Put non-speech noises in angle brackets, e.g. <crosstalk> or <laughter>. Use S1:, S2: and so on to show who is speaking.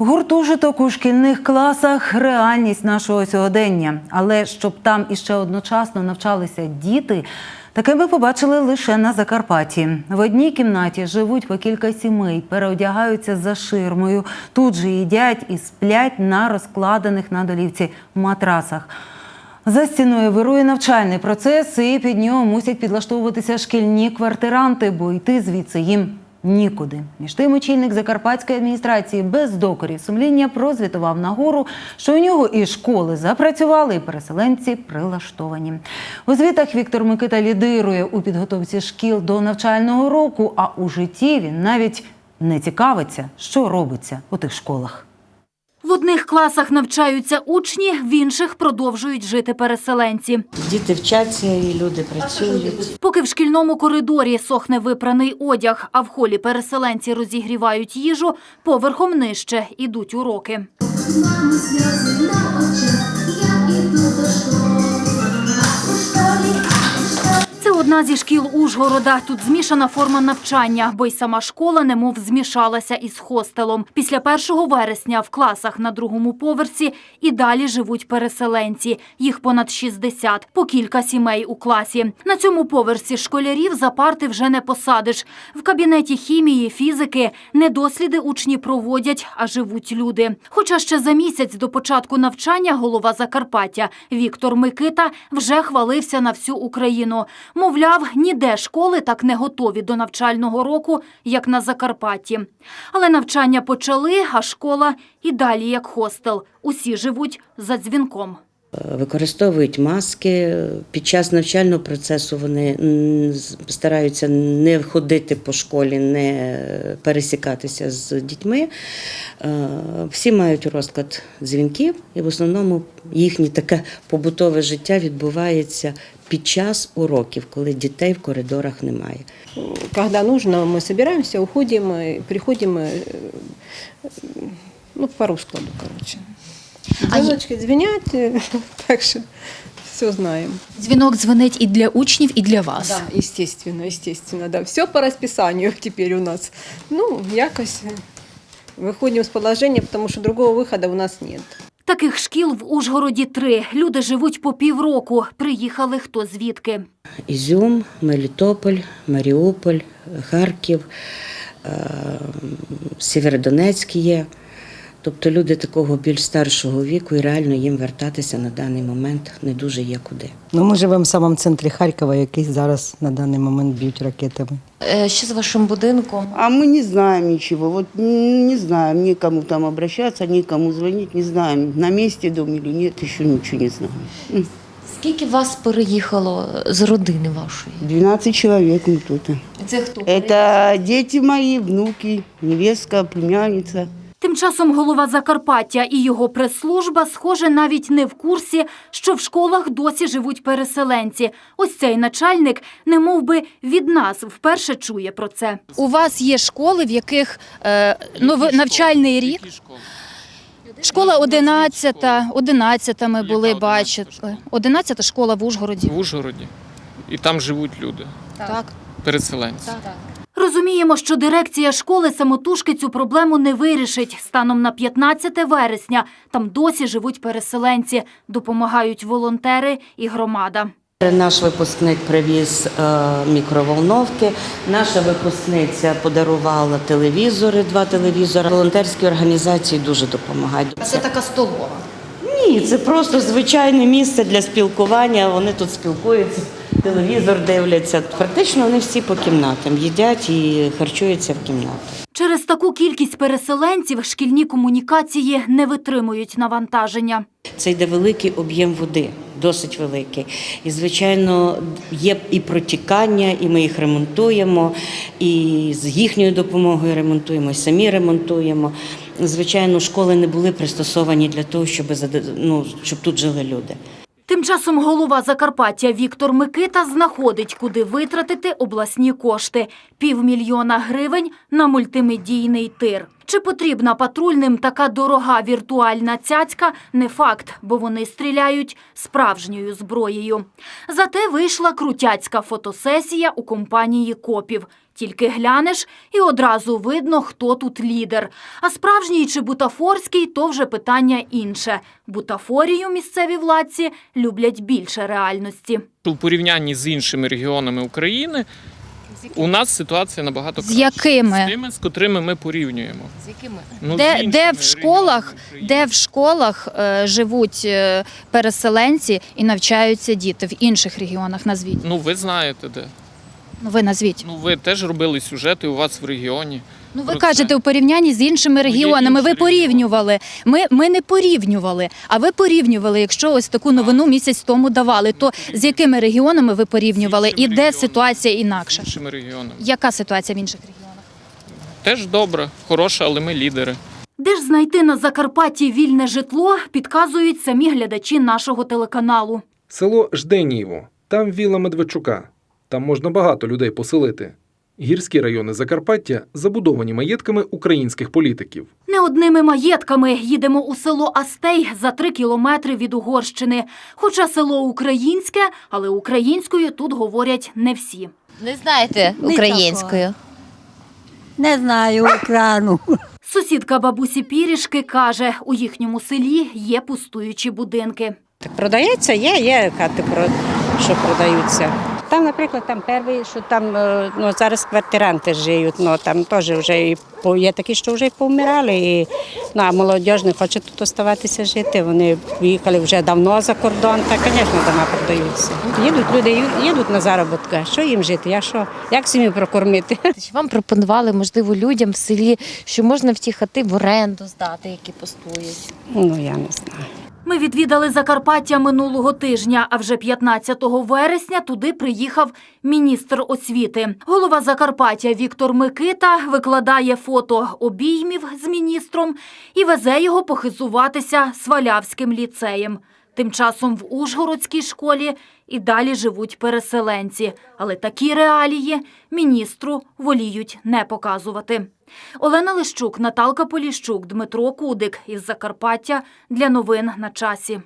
S1: Гуртожиток у шкільних класах реальність нашого сьогодення. Але щоб там іще одночасно навчалися діти, таке ми побачили лише на Закарпатті. В одній кімнаті живуть по кілька сімей, переодягаються за ширмою, тут же їдять і сплять на розкладених на долівці матрасах. За стіною вирує навчальний процес, і під нього мусять підлаштовуватися шкільні квартиранти, бо йти звідси їм нікуди. Між тим, очільник закарпатської адміністрації без докорів сумління прозвітував нагору, що у нього і школи запрацювали, і переселенці прилаштовані. У звітах Віктор Микита лідирує у підготовці шкіл до навчального року, а у житті він навіть не цікавиться, що робиться у тих школах.
S2: В одних класах навчаються учні, в інших продовжують жити переселенці.
S3: Діти вчаться і люди працюють.
S2: Поки в шкільному коридорі сохне випраний одяг, а в холі переселенці розігрівають їжу, поверхом нижче ідуть уроки.
S4: Мами сльози на очах, я іду до школи,
S2: одна зі шкіл Ужгорода. Тут змішана форма навчання, бо й сама школа немов змішалася із хостелом. Після 1 вересня в класах на другому поверсі і далі живуть переселенці. Їх понад 60, по кілька сімей у класі. На цьому поверсі школярів за парти вже не посадиш. В кабінеті хімії, фізики недосліди учні проводять, а живуть люди. Хоча ще за місяць до початку навчання голова Закарпаття Віктор Микита вже хвалився на всю Україну. Мовляв, ніде школи так не готові до навчального року, як на Закарпатті. Але навчання почали, а школа і далі як хостел. Усі живуть за дзвінком.
S3: Е, Використовують маски. Під час навчального процесу вони м, з- стараються не ходити по школі, не пересікатися з дітьми. Е, Всі мають розклад дзвінків, і в основному їхнє таке побутове життя відбувається під час уроків, коли дітей в коридорах немає.
S5: Когда нужно, мы собираемся, уходим, и приходим э, э, ну, по раскладу, короче. Звоночки звенят, э, <laughs> так что все знаем.
S6: Дзвінок дзвонить і для учнів, і для вас.
S5: Да, естественно, естественно, да. Все по расписанию <laughs> теперь у нас. Ну, якось э, выходим с положения, потому что другого выхода у нас нет.
S2: Таких шкіл в Ужгороді три. Люди живуть по півроку. Приїхали хто звідки.
S3: Ізюм, Мелітополь, Маріуполь, Харків, е, Сєвєродонецьк є. Тобто люди такого більш старшого віку і реально їм вертатися на даний момент не дуже є куди.
S7: Ну, ми живемо в самому центрі Харкова, який зараз на даний момент б'ють ракетами.
S6: Е, Що з вашим будинком?
S8: А мы не знаем ничего. Вот м, не знаем, никому там обращаться, никому звонить, не знаем, на месте дом или нет, еще ничего не знаем. М,
S6: Скільки вас переїхало з родини вашої?
S8: 12 человек мы тут.
S6: Це хто?
S8: Это дети мои, внуки, невестка, племянница.
S2: Тим часом голова Закарпаття і його прес-служба, схоже, навіть не в курсі, що в школах досі живуть переселенці. Ось цей начальник, не мов би, від нас вперше чує про це.
S6: У вас є школи, в яких е, нови- навчальний рік. Школа 11, 11 ми були, бачили. 11 школа в Ужгороді.
S9: в Ужгороді. І там живуть люди,
S6: Так.
S9: переселенці.
S2: Розуміємо, що дирекція школи самотужки цю проблему не вирішить. Станом на 15 вересня там досі живуть переселенці, допомагають волонтери і громада.
S3: Наш випускник привіз е, мікроволновки. Наша випускниця подарувала телевізори, два телевізори. Волонтерські організації дуже допомагають.
S6: Це така столова.
S3: Ні, це просто звичайне місце для спілкування. Вони тут спілкуються, телевізор дивляться. Практично вони всі по кімнатам їдять і харчуються в кімнатах.
S2: Через таку кількість переселенців шкільні комунікації не витримують навантаження.
S3: Це йде великий об'єм води, досить великий. І, звичайно, є і протікання, і ми їх ремонтуємо, і з їхньою допомогою ремонтуємо, і самі ремонтуємо. Звичайно, школи не були пристосовані для того, щоб, ну, щоб тут жили люди.
S2: Тим часом голова Закарпаття Віктор Микита знаходить, куди витратити обласні кошти – півмільйона гривень на мультимедійний тир. Чи потрібна патрульним така дорога віртуальна цяцька – не факт, бо вони стріляють справжньою зброєю. Зате вийшла крутяцька фотосесія у компанії копів. Тільки глянеш і одразу видно, хто тут лідер. А справжній чи бутафорський то вже питання інше. Бутафорію місцеві владці люблять більше реальності.
S9: У порівнянні з іншими регіонами України у нас ситуація набагато
S6: З якими?
S9: З тими, з котрими ми порівнюємо. З якими? Ну,
S6: Де,
S9: іншими
S6: де в школах, де в школах е, живуть е, переселенці і навчаються діти в інших регіонах? Назвіть.
S9: Ну, ви знаєте де.
S6: Ну ви назвіть.
S9: Ну, ви теж робили сюжети у вас в регіоні.
S6: Ну ви
S9: Про
S6: кажете
S9: це.
S6: у порівнянні з іншими
S9: Ну,
S6: регіонами. Ви порівнювали. Ми, ми не порівнювали. А ви порівнювали, якщо ось таку новину місяць тому давали. То з якими регіонами ви порівнювали і де ситуація
S9: З
S6: інакша?
S9: іншими регіонами.
S6: Яка ситуація в інших регіонах?
S9: Теж добре, хороша, але ми лідери.
S2: Де ж знайти на Закарпатті вільне житло, підказують самі глядачі нашого телеканалу.
S10: Село Жденієво, там віла Медведчука. Там можна багато людей поселити. Гірські райони Закарпаття забудовані маєтками українських політиків.
S2: Не одними маєтками їдемо у село Астей за три кілометри від Угорщини. Хоча село українське, але українською тут говорять не всі.
S11: Не знаєте українською?
S7: Не знаю екрану.
S2: Сусідка бабусі Пірішки каже, у їхньому селі є пустуючі будинки.
S5: Так продається, є, є хати, про- що продаються. Там, наприклад, там перший, що там е, ну, зараз квартиранти живуть, ну там теж вже і є такі, що вже й повмирали. І, ну, а молодь не хоче тут оставатися жити. Вони виїхали вже давно за кордон, та, звісно, дома продаються. Їдуть люди, їдуть на заробітки. Що їм жити? Я що? Як сім'ю прокормити?
S11: Чи <laughs> вам пропонували, можливо, людям в селі, що можна в ті хати в оренду здати, які пустують?
S5: Ну, я не знаю.
S2: Ми відвідали Закарпаття минулого тижня, а вже 15 вересня туди приїхав міністр освіти. Голова Закарпаття Віктор Микита викладає фото обіймів з міністром і везе його похизуватися Свалявським ліцеєм. Тим часом в Ужгородській школі і далі живуть переселенці, але такі реалії міністру воліють не показувати. Олена Лищук, Наталка Поліщук, Дмитро Кудик із Закарпаття для новин на часі.